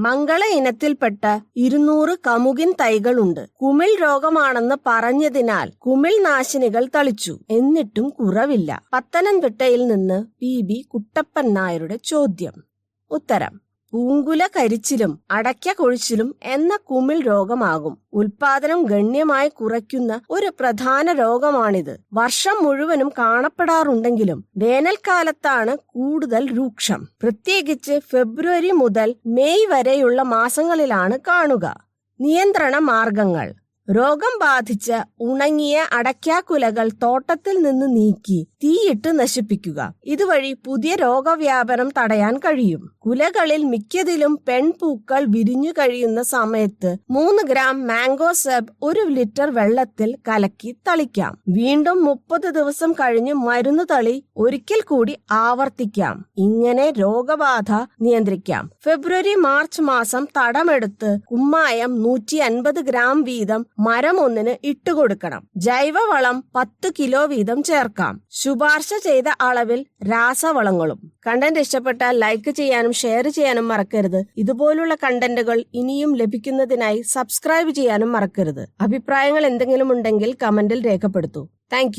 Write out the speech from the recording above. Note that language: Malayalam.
മംഗള ഇനത്തിൽപ്പെട്ട ഇരുന്നൂറ് കമുകിൻ തൈകളുണ്ട്. കുമിൽ രോഗമാണെന്ന് പറഞ്ഞതിനാൽ കുമിൾ നാശിനികൾ തളിച്ചു. എന്നിട്ടും കുറവില്ല. പത്തനംതിട്ടയിൽ നിന്ന് പി. ബി. കുട്ടപ്പൻ നായരുടെ ചോദ്യം. ഉത്തരം. പൂങ്കുല കരിച്ചിലും അടയ്ക്ക കൊഴിച്ചിലും എന്ന കുമിൾ രോഗമാകും. ഉൽപാദനം ഗണ്യമായി കുറയ്ക്കുന്ന ഒരു പ്രധാന രോഗമാണിത്. വർഷം മുഴുവനും കാണപ്പെടാറുണ്ടെങ്കിലും വേനൽക്കാലത്താണ് കൂടുതൽ രൂക്ഷം. പ്രത്യേകിച്ച് ഫെബ്രുവരി മുതൽ മെയ് വരെയുള്ള മാസങ്ങളിലാണ് കാണുക. നിയന്ത്രണ മാർഗങ്ങൾ. രോഗം ബാധിച്ച ഉണങ്ങിയ അടയ്ക്കാക്കുലകൾ തോട്ടത്തിൽ നിന്ന് നീക്കി തീയിട്ട് നശിപ്പിക്കുക. ഇതുവഴി പുതിയ രോഗവ്യാപനം തടയാൻ കഴിയും. കുലകളിൽ മിക്കതിലും പെൺപൂക്കൾ വിരിഞ്ഞു കഴിയുന്ന സമയത്ത് മൂന്ന് ഗ്രാം മാംഗോ സെബ് ഒരു ലിറ്റർ വെള്ളത്തിൽ കലക്കി തളിക്കാം. വീണ്ടും മുപ്പത് ദിവസം കഴിഞ്ഞ് മരുന്ന് തളി ഒരിക്കൽ കൂടി ആവർത്തിക്കാം. ഇങ്ങനെ രോഗബാധ നിയന്ത്രിക്കാം. ഫെബ്രുവരി മാർച്ച് മാസം തടമെടുത്ത് കുമ്മായം നൂറ്റി അൻപത് ഗ്രാം വീതം മരം ഒന്നിന് ഇട്ടുകൊടുക്കണം ജൈവവളം പത്ത് കിലോ വീതം ചേർക്കാം. ശുപാർശ ചെയ്ത അളവിൽ രാസവളങ്ങളും. കണ്ടന്റ് ഇഷ്ടപ്പെട്ടാൽ ലൈക്ക് ചെയ്യാനും ഷെയർ ചെയ്യാനും മറക്കരുത്. ഇതുപോലുള്ള കണ്ടന്റുകൾ ഇനിയും ലഭിക്കുന്നതിനായി സബ്സ്ക്രൈബ് ചെയ്യാനും മറക്കരുത്. അഭിപ്രായങ്ങൾ എന്തെങ്കിലും ഉണ്ടെങ്കിൽ കമന്റിൽ രേഖപ്പെടുത്തൂ. താങ്ക്